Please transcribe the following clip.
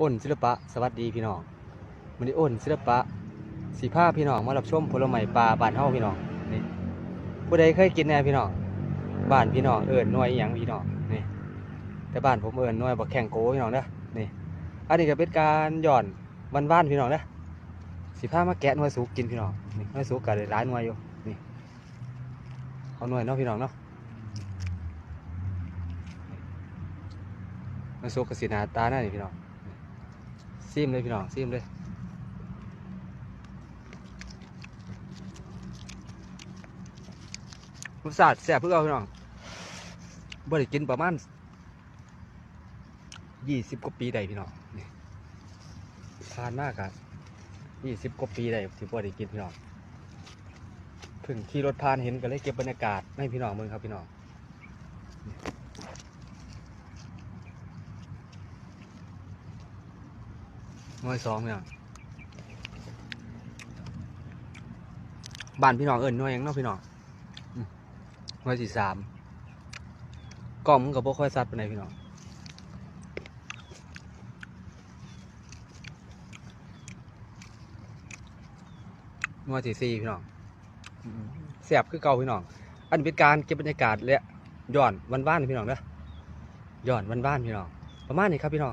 อ้นศิลปะสวัสดีพี่น้องมันนี้อ้นศิลปะสีผ้าพี่น้องมารับชมผลไม้ปลาบานเฮาพี่น้องนี่ผู้ใดเคยกินแน่พี่น้องบ้านพี่น้องเอิ้นหน่วยอหยังพี่น้องนี่แต่บ้านผมเอิ้นหน่วยบักแข่งโก้พี่น้องเด้อนี่อันนี้ก็เป็นการหย่อนวันว่านๆพี่น้องเด้อสีผ้ามาแกะน่วยสุกกินพี่น้องนี่น่วยสุกก็ได้ายหน่วยอยู่นี่เอาหน่วยเนาะพี่น้องเนาะนวยสุกก็สีหน้าตาหน้านี่พี่น้อง ซิมเลยพี่น้องซิมเลยรสชาติแซ่บเพื่อเอาพี่น้องบ่ได้กินประมาณยี่สิบกว่าปีได้พี่น้องนี่ผ่านมากอะยี่สิบกว่าปีได้ที่บ่ได้กินพี่น้องเพิ่งขี่รถผ่านเห็นก็เลยเก็บบรรยากาศให้พี่น้องมืองครับพี่น้อง หน่วยสองพี่น้องบ้านพี่น้องเอิญน่วยยังเนาะพี่น้องอืมหน่วยสี่สามกล้องมันก็บ่ค่อยซัดปานพี่น้องหน่วยที่สี่พี่น้องอืมแซ่บคือเก่าพี่น้อง อันเป็นการเก็บบรรยากาศและย้อนวันว่านพี่น้องเด้อย้อนวันว่านพี่น้อง ประมาณนี้ครับพี่น้อง